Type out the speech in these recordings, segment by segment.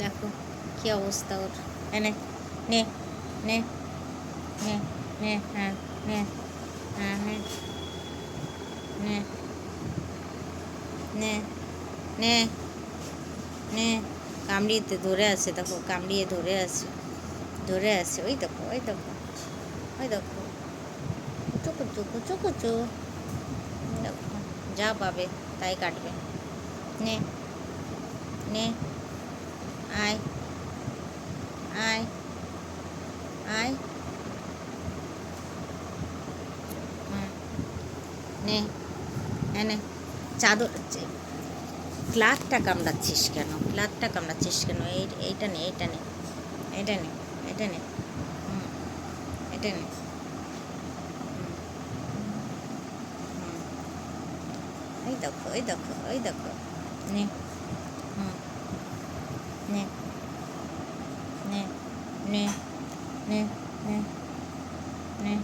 দেখো, কি অবস্থা ওর? এনে নে নে নে নে হ্যাঁ নে হ্যাঁ নে নে নে নে নে কামড়িয়েতে ধরে আছে, দেখো, কামড়িয়ে ধরে আছে ধরে আছে, ওই দেখো ওই দেখো ওই দেখো কুচু কুচু কুচু কুচু দেখো, যা পাবে তাই কাটবে, নে নে আয় আয় আয়। নে এনে চাদর ক্লাথটা কামড়াচ্ছিস কেন? ক্লাথটা কামড়াচ্ছিস কেন? এই, এইটা নে এইটা নে এটা নে এটা নে। এটা নে। ওই দেখো ওই দেখো ওই দেখো। নে হুম নে নে নে নে নে নে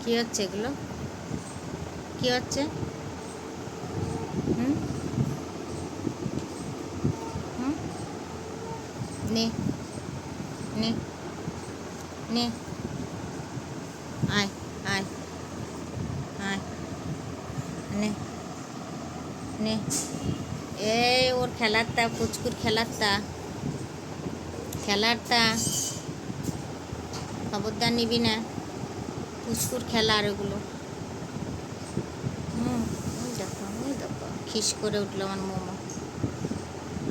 কী হচ্ছে এগুলো? কী হচ্ছে? হুম? হুম? নে নে নে, আয় নে নে। এই ওর খেলারটা পুচকুর খেলারটা। খেলারটা। খবরদার নিবি না। পুচকুর আর ওগুলো। হুম, ওই দেখো ওই দেখো। খিস করে উঠল আমার মোমো।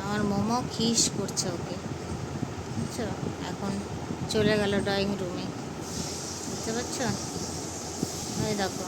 আমার মোমো খিস করছে ওকে। বুঝছ? এখন চলে গেল ড্রয়িং রুমে। বুঝতে পারছ? ওই দেখো।